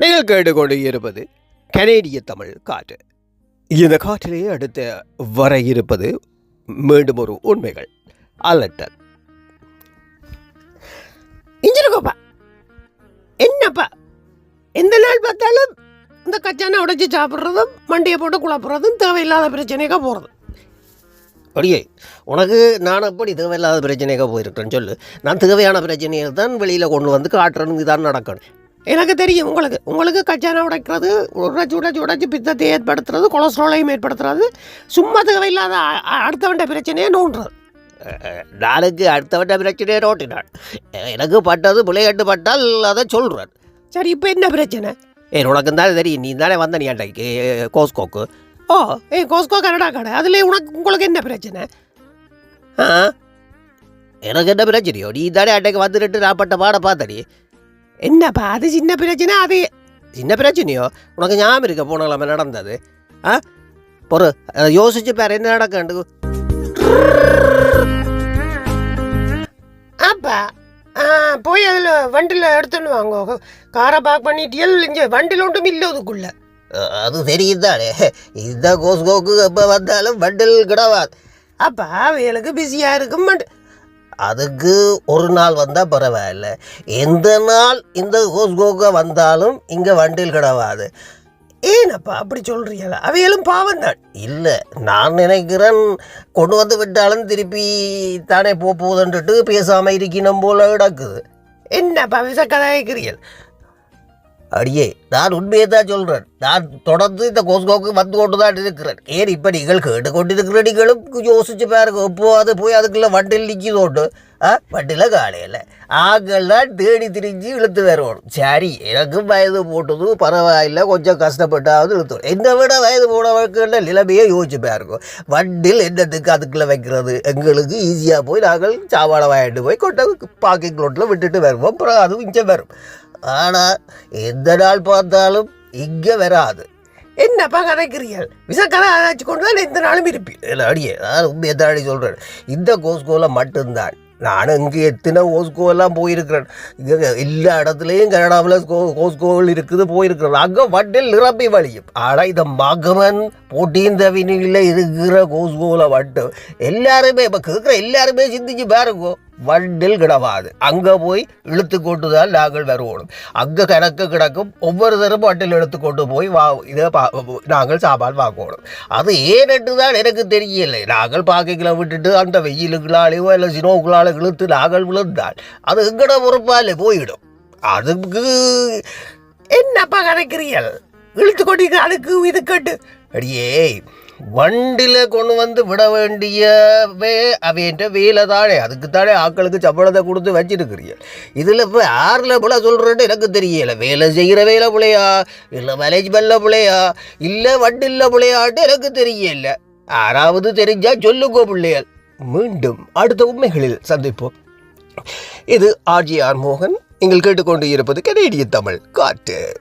நீங்கள் கேட்டுக்கொண்டு இருப்பது கனேடிய தமிழ் காற்று. இந்த காற்றிலே அடுத்து வர இருப்பது மீண்டும் ஒரு உண்மைகள். அலட்டல் இஞ்சிருக்கோப்பா என்னப்பா? எந்த நாள் பார்த்தாலும் இந்த கச்சானை உடைச்சி சாப்பிட்றதும் மண்டியை போட்டு குழப்புறதும் தேவையில்லாத பிரச்சனைக்காக போகிறது அடியே உனக்கு நான் எப்படி தேவையில்லாத பிரச்சனைக்காக போயிருக்கேன்னு சொல்லு. நான் தேவையான பிரச்சனையை தான் வெளியில் கொண்டு வந்து காட்டுறேன்னு தான் நடக்கணும். எனக்கு தெரியும். உங்களுக்கு உங்களுக்கு கச்சானை உடைக்கிறது உடைச்சி உடைச்சி உடைச்சி பித்தத்தை ஏற்படுத்துறது கொலஸ்ட்ராலையும் ஏற்படுத்துறது சும்மா தேவையில்லாத அ- அ- அடுத்தவன்ட பிரச்சனையை நோண்டுறது. நாளுக்கு அடுத்தவட்ட பிரச்சனையை நோட்டினான் எனக்கு பட்டது பிள்ளைகட்டு பட்டால் அதை சொல்கிறேன் சரி இப்போ என்ன பிரச்சனை? ஏ உனக்கு தான் தெரியும். நீ தானே வந்த நீ அன்றைக்கு கோஸ்கோக்கு. ஓ ஏ கோஸ்கோ கனடா கடை. அதுலேயே உனக்கு உங்களுக்கு என்ன பிரச்சனை? ஆ? எனக்கு என்ன பிரச்சனையோ? நீ தானே அன்றைக்கு வந்துட்டு நான் பட்ட பாட பார்த்தடி என்னப்பா அது சின்ன பிரச்சனை அது சின்ன பிரச்சனையோ உனக்கு ஞாபகம் இருக்க போன கிழமை நடந்தது ஆ பொறு யோசிச்சு பாரு என்ன நடக்கண்டு அப்பா போய் அதில் வண்டியில் எடுத்துன்னு வாங்க காரை பார்க் பண்ணிட்டியல் இங்கே வண்டியில் ஒன்றும் இல்லை அதுக்குள்ள அது தெரியும் தானே இந்த கோஸ்கோக்கு எப்போ வந்தாலும் பண்டில் கிடவாது அப்பா வேலுக்கு பிஸியாக இருக்கும் மட் அதுக்கு ஒரு நாள் வந்தால் பரவாயில்ல. எந்த நாள் இந்த கோஸ்கோக்கு வந்தாலும் இங்கே வண்டியில் கிடவாது. ஏனப்பா அப்படி சொல்றீங்களா? அவைகளும் பாவம் தான். இல்லை நான் நினைக்கிறேன் கொண்டு வந்து விட்டாலும் திருப்பி தானே போ போகுதுன்ட்டு பேசாமல் இருக்கணும் போல கிடக்குது. என்னப்பா விசக்கதாய்க்கிறீர்கள்? அடியே நான் உண்மையை தான் சொல்கிறேன் நான் தொடர்ந்து இந்த கோஸ்கோவுக்கு வந்து கொண்டு தான் இருக்கிறேன். ஏன் இப்போ நீங்கள் கேட்டு கொண்டிருக்கிற நீங்களும் யோசிச்சு பாருங்க இப்போ அது போய் அதுக்குள்ளே வண்டியில் நிற்கிதோண்டு ஆ வண்டியில் காலையில். ஆங்கள்லாம் தேடி திரிஞ்சு இழுத்து வரணும் சரி எனக்கும் வயது போட்டது பரவாயில்ல கொஞ்சம் கஷ்டப்பட்டாவது இழுத்து என்னை விட வயது போனவர்கிட்ட நிலைமையை யோசிச்சு பாருங்க. வண்டியில் என்னத்துக்கு அதுக்குள்ளே வைக்கிறது? எங்களுக்கு ஈஸியாக போய் நாங்கள் சாப்பாடை வாங்கிட்டு போய் கொண்ட பார்க்கிங் ரோட்டில் விட்டுட்டு வருவோம். அப்புறம் அதுவும் இங்கே வரும். ஆனால் எந்த நாள் பார்த்தாலும் இங்கே வராது. என்னப்பா கதைக்கிறீர்கள்? விசக்கதை அதாச்சு கொண்டு தான் எந்த நாளும் இல்லை அடியே நான் உண்மையை தாடி சொல்கிறேன் இந்த கோஸ்கோவில் மட்டும்தான். நான் இங்கே எத்தனை கோஸ்கோ எல்லாம் போயிருக்கிறேன். இங்கே எல்லா இடத்துலையும் கனடாவில் கோஸ்கோவில் இருக்குது போயிருக்கிறேன். அங்கே வண்டில் நிரம்பி வழியும். ஆனால் இந்த மகமன் போட்டீந்தவினில் இருக்கிற கோஸ்கோவில் மட்டும். எல்லாருமே இப்போ கேட்குற எல்லாருமே சிந்திச்சு பாருங்கோ. வண்டில் கிடவாது. அங்கே போய் இழுத்து கொண்டு தான் நாங்கள் வருவோம். அங்கே கணக்கு கிடக்கும். ஒவ்வொரு தரம் வண்டில் எடுத்து கொண்டு போய் வா இதை பா நாங்கள் சாப்பாடு வாங்கணும் அது ஏனென்று தான் எனக்கு தெரியலை நாங்கள் பாக்கைகளை விட்டுட்டு அந்த வெயிலுக்குள்ளாலேயோ இல்லை சினோக்குள்ளால இழுத்து நாங்கள் விழுந்தால் அது எங்கட பொறுப்பாலே போயிடும். அதுக்கு என்னப்பா கணக்கிறீர்கள் இழுத்து கொண்டிருக்கிற அதுக்கு இது கட்டு. அடியே வண்டியில் கொண்டு வந்து விட வேண்டியவே அவையன்ற வேலை தானே. அதுக்கு தானே ஆக்களுக்கு சம்பளத்தை கொடுத்து வச்சிருக்கிறீங்க. இதில் இப்போ யாரில் போல சொல்கிறேன்னு எனக்கு தெரியல. வேலை செய்கிற வேலை பிள்ளையா இல்லை மேனேஜ்மெண்ட்டில் பிள்ளையா இல்லை வண்டியில் பிள்ளையாட்டு எனக்கு தெரியல. யாராவது தெரிஞ்சா சொல்லுங்கோ பிள்ளைகள். மீண்டும் அடுத்த உண்மைகளில் சந்திப்போம். இது ஆர்ஜிஆர் மோகன். நீங்கள் கேட்டுக்கொண்டு இருப்பது கனேடிய தமிழ். காற்று.